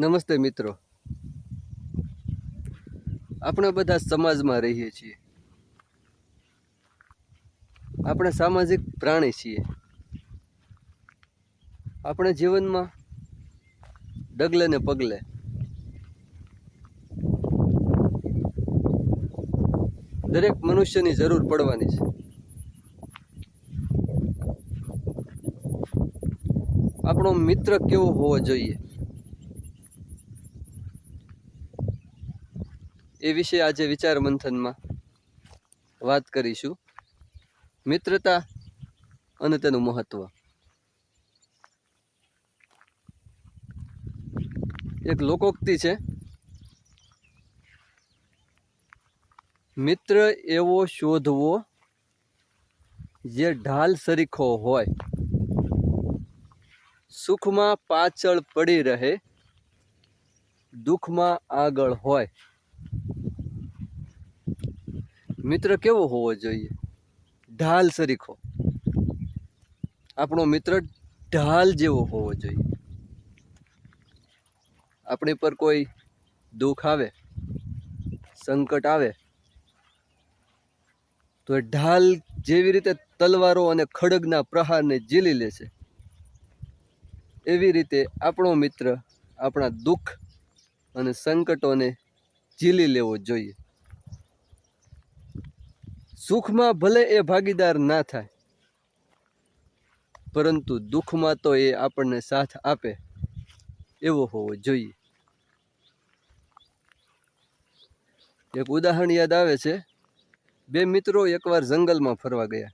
નમસ્તે મિત્રો. આપણે બધા સમાજમાં રહીએ છીએ. આપણે સામાજિક પ્રાણી છીએ. આપણે જીવનમાં ડગલે ને પગલે દરેક મનુષ્યની જરૂર પડવાની છે. આપણો મિત્ર કેવો હોવો જોઈએ? એ વિશે આજે વિચાર મંથનમાં વાત કરીશું. મિત્રતા અને તેનું મહત્વ. એક લોકોક્તિ છે. મિત્ર એવો શોધવો જે ઢાલ સરીખો હોય. સુખમાં પાછળ પડી રહે, દુઃખમાં આગળ હોય. મિત્ર કેવો હોવો જોઈએ? ઢાલ સરીખો. આપણો મિત્ર ઢાલ જેવો હોવો જોઈએ. આપણી પર કોઈ દુઃખ આવે, સંકટ આવે, તો ઢાલ જેવી રીતે તલવારો અને ખડગના પ્રહારને ઝીલી લે છે, એવી રીતે આપણો મિત્ર આપણા દુઃખ અને સંકટોને ઝીલી લેવો જોઈએ. સુખમાં ભલે એ ભાગીદાર ના થાય, પરંતુ દુઃખમાં તો એ આપણને સાથ આપે એવો હોવો જોઈએ. એક ઉદાહરણ યાદ આવે છે. બે મિત્રો એકવાર જંગલમાં ફરવા ગયા.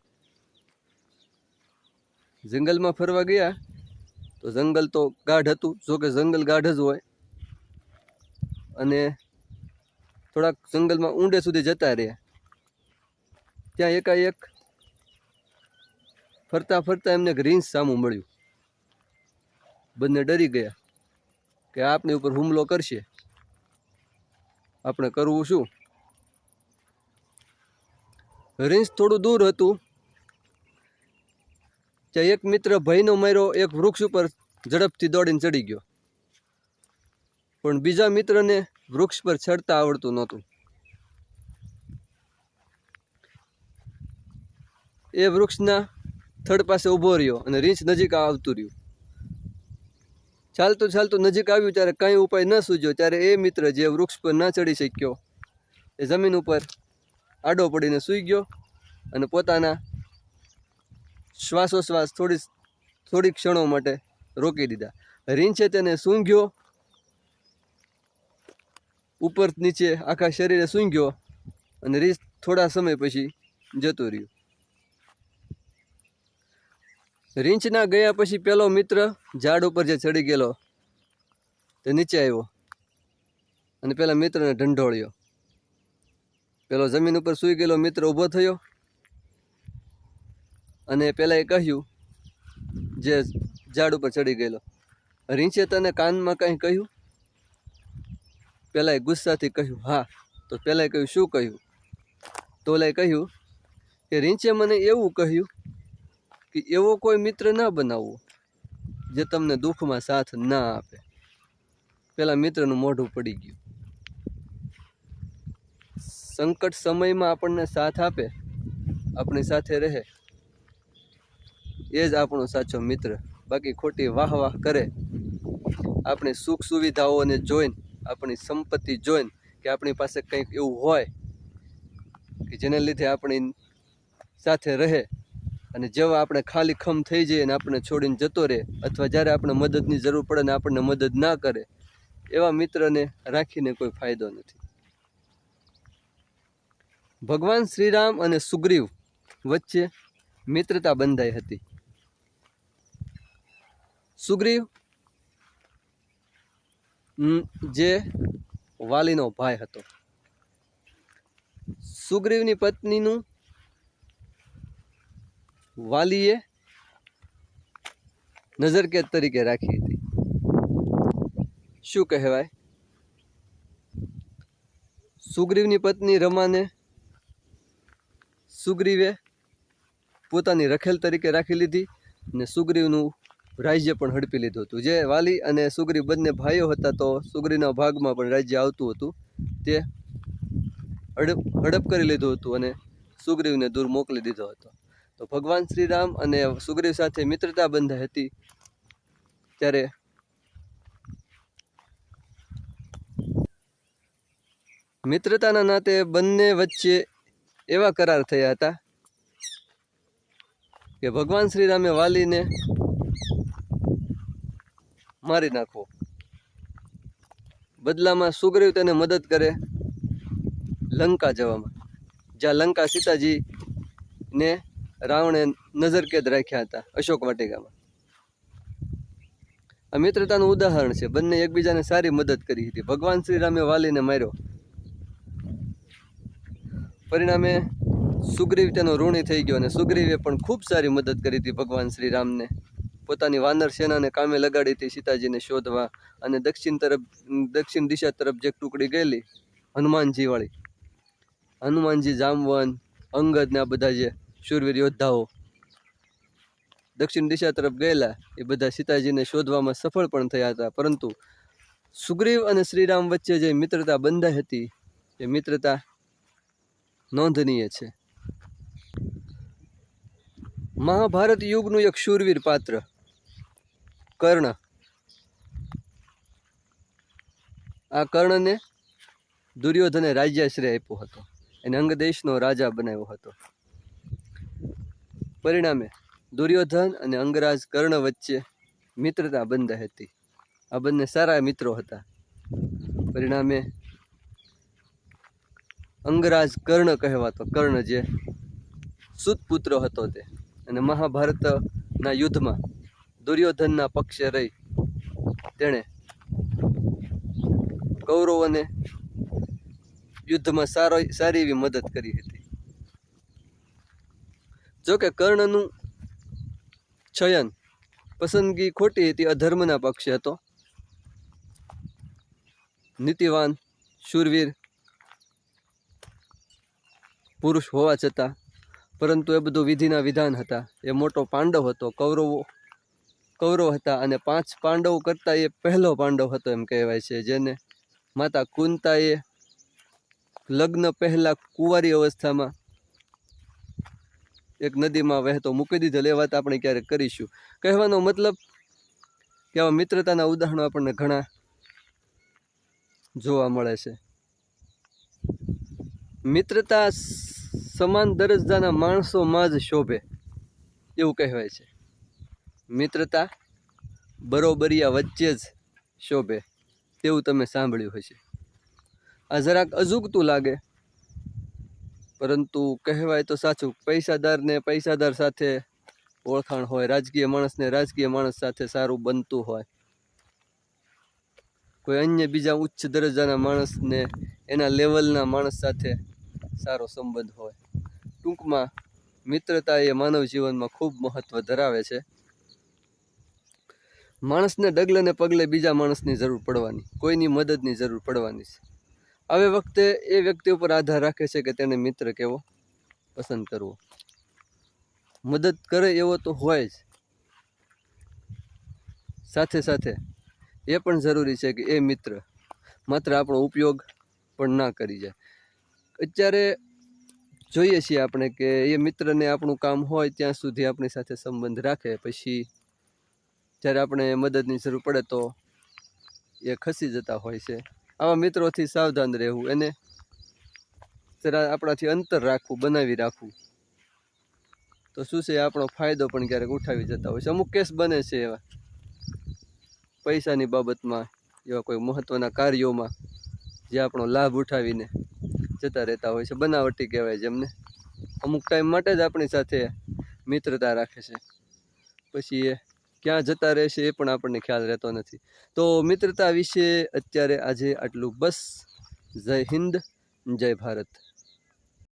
જંગલમાં ફરવા ગયા તો જંગલ તો ગાઢ હતું જો કે જંગલ ગાઢ જ હોય. અને થોડાક જંગલમાં ઊંડે સુધી જતા રહ્યા. ત્યાં એકાએક ફરતા ફરતા એમને એક રીંછ સામું મળ્યું. બંને ડરી ગયા કે આપની ઉપર હુમલો કરશે. આપણે કરવું શું? રીંછ થોડું દૂર હતું. ત્યાં એક મિત્ર ભયનો માર્યો, એક વૃક્ષ ઉપર ઝડપથી દોડીને ચડી ગયો. પણ બીજા મિત્રને વૃક્ષ પર ચડતા આવડતું નહોતું. એ વૃક્ષના થડ પાસે ઊભો રહ્યો અને રીંછ નજીક આવતું રહ્યું. ચાલતું ચાલતું નજીક આવ્યું ત્યારે કંઈ ઉપાય ન સૂજ્યો. ત્યારે એ મિત્ર જે વૃક્ષ પર ન ચડી શક્યો, એ જમીન ઉપર આડો પડીને સૂઈ ગયો અને પોતાના શ્વાસોશ્વાસ થોડી થોડી ક્ષણો માટે રોકી દીધા. રીંછે તેને સૂંઘ્યો, ઉપર નીચે આખા શરીરે સૂંઘ્યો અને રીંછ થોડા સમય પછી જતું રહ્યું. રીંછના ગયા પછી પેલો મિત્ર ઝાડ ઉપર જે ચડી ગયેલો, તે નીચે આવ્યો. અને પેલા મિત્રને ઢંઢોળ્યો. પેલો જમીન ઉપર સૂઈ ગયેલો મિત્ર ઊભો થયો અને પેલા એ કહ્યું, જે ઝાડ ઉપર ચડી ગયેલો. રીંછે તને કાનમાં કંઈ કહ્યું? પેલાએ ગુસ્સાથી કહ્યું, હા. તો પેલાએ કહ્યું, શું કહ્યું? તો ઓલાએ કહ્યું કે, રીંછે મને એવું કહ્યું કે એવો કોઈ મિત્ર ન બનાવવો જે તમને દુઃખમાં સાથ ના આપે. પેલા મિત્રનું મોઢું પડી ગયું. સંકટ સમયમાં આપણને સાથ આપે, આપણી સાથે રહે. એ જ આપણો સાચો મિત્ર. બાકી ખોટી વાહ વાહ કરે. આપણી સુખ સુવિધાઓને જોઈને, આપણી સંપત્તિ જોઈને કે આપણી પાસે કંઈક એવું હોય કે જેને લીધે આપણી સાથે રહે. અને જેવા આપણે ખાલી ખમ થઈ જઈએ અને આપણે છોડીને જતો રહે, અથવા જ્યારે આપણે મદદની જરૂર પડે ને આપણને મદદ ના કરે, એવા મિત્રને રાખીને કોઈ ફાયદો નથી. ભગવાન શ્રીરામ અને સુગ્રીવ વચ્ચે મિત્રતા બંધાઈ હતી. સુગ્રીવ જે વાલીનો ભાઈ હતો. સુગ્રીવની પત્નીનું વાલીએ નજરકેદ તરીકે રાખી હતી. શું કહેવાય? સુગ્રીવની પત્ની રમાને સુગ્રીવે પોતાની રખેલ તરીકે રાખી લીધી અને સુગ્રીવનું રાજ્ય પણ હડપી લીધું હતું. જે વાલી અને સુગ્રીવ બંને ભાઈઓ હતા તો સુગ્રીના ભાગમાં પણ રાજ્ય આવતું હતું. તે હડપ હડપ કરી લીધું હતું અને સુગ્રીવને દૂર મોકલી દીધો હતો. તો ભગવાન શ્રી રામ અને સુગ્રીવ સાથે મિત્રતા બંધાઈ હતી. ત્યારે મિત્રતાના નાતે બંને વચ્ચે એવા કરાર થયા હતા કે ભગવાન શ્રી રામે વાલીને મારી નાખવો. બદલામાં સુગ્રીવ તેને મદદ કરે લંકા જવામાં, જ્યાં લંકા સીતાજીને રાવણે નજરકેદ રાખ્યા હતા અશોક વાટિકામાં. આ મિત્રતાનું ઉદાહરણ છે. બંને એકબીજાને સારી મદદ કરી હતી. ભગવાન શ્રી રામે વાલીને માર્યો. પરિણામે સુગ્રીવ તેનો ઋણી થઈ ગયો અને સુગ્રીવે પણ ખૂબ સારી મદદ કરી હતી ભગવાન શ્રી રામને પોતાની વાનર સેનાને કામે લગાડી હતી સીતાજીને શોધવા અને દક્ષિણ તરફ, દક્ષિણ દિશા તરફ જે ટુકડી ગયેલી, હનુમાનજીવાળી. હનુમાનજી જામવન અંગદ ને આ બધા જે શૂરવીર યોદ્ધાઓ દક્ષિણ દિશા તરફ ગયેલા, એ બધા સીતાજીને શોધવામાં સફળ પણ થયા હતા. પરંતુ સુગ્રીવ અને શ્રીરામ વચ્ચે જે મિત્રતા બંધાઈ હતી, એ મિત્રતા નોંધનીય છે. મહાભારત યુગનું એક શૂરવીર પાત્ર, કર્ણ. આ કર્ણને દુર્યોધને રાજ્યાશ્રય આપ્યો હતો. એને અંગ દેશનો રાજા બનાવ્યો હતો. પરિણામે દુર્યોધન અને અંગરાજ કર્ણ વચ્ચે મિત્રતા બંધાઈ હતી. આ બંને સારા મિત્રો હતા. પરિણામે અંગરાજ કર્ણ કહેવાતો કર્ણ જે સુતપુત્ર હતો તે. અને મહાભારતના યુદ્ધમાં દુર્યોધનના પક્ષે રહી તેણે કૌરવોને યુદ્ધમાં સારો સારી એવી મદદ કરી હતી. જો કે કર્ણનું છયન પસંદગી ખોટી હતી, અધર્મના પક્ષે હતો. નીતિવાન, શૂરવીર પુરુષ હોવા છતાં, પરંતુ એ બધું વિધિના વિધાન હતા. એ મોટો પાંડવ હતો, કૌરવો, કૌરવ હતા અને પાંચ પાંડવો કરતાં એ પહેલો પાંડવ હતો એમ કહેવાય છે, જેને માતા કુંતાએ લગ્ન પહેલાં કુંવારી અવસ્થામાં એક નદીમાં વહેતો મૂકી દીધેલ એ વાત આપણે ક્યારેક કરીશું. કહેવાનો મતલબ કે આવા મિત્રતાના ઉદાહરણો આપણને ઘણા જોવા મળે છે. મિત્રતા સમાન દરજ્જાના માણસોમાં જ શોભે એવું કહેવાય છે. મિત્રતા બરોબરિયા વચ્ચે જ શોભે તેવું તમે સાંભળ્યું હશે. આ જરાક અજુગતું લાગે પરંતુ કહેવાય તો સાચું પૈસાદારને પૈસાદાર સાથે ઓળખાણ હોય, રાજકીય માણસને રાજકીય માણસ સાથે સારું બનતું હોય. કોઈ અન્ય બીજા ઉચ્ચ દરજ્જાના માણસને એના લેવલના માણસ સાથે સારો સંબંધ હોય. ટૂંકમાં, મિત્રતા એ માનવ જીવનમાં ખૂબ મહત્વ ધરાવે છે. માણસને ડગલે ને પગલે બીજા માણસની જરૂર પડવાની, કોઈની મદદની જરૂર પડવાની છે. હવે વખતે એ વ્યક્તિ ઉપર આધાર રાખે છે કે તેને મિત્ર કેવો? પસંદ કરવો. મદદ કરે એવો તો હોય જ. સાથે સાથે એ પણ જરૂરી છે કે એ મિત્ર માત્ર આપણો ઉપયોગ પણ ના કરી જાય. અત્યારે જોઈએ છીએ આપણે કે એ મિત્રને આપણું કામ હોય ત્યાં સુધી આપણી સાથે સંબંધ રાખે. પછી જ્યારે આપણે મદદની જરૂર પડે તો એ ખસી જતા હોય છે. આવા મિત્રોથી સાવધાન રહેવું, એને જરા આપણાથી અંતર રાખવું, બનાવી રાખવું. તો શું છે, આપણો ફાયદો પણ ક્યારેક ઉઠાવી જતા હોય છે. અમુક કેસ બને છે એવા. પૈસાની બાબતમાં, એવા કોઈ મહત્ત્વના કાર્યોમાં જે આપણો લાભ ઉઠાવીને જતા રહેતા હોય છે. બનાવટી કહેવાય જેમને. અમુક ટાઈમ માટે જ આપણી સાથે મિત્રતા રાખે છે. પછી એ ક્યાં જતા રહેશે એ પણ આપણને ખ્યાલ રહેતો નથી. તો મિત્રતા વિશે અત્યારે આજે આટલું. બસ જય હિન્દ, જય ભારત.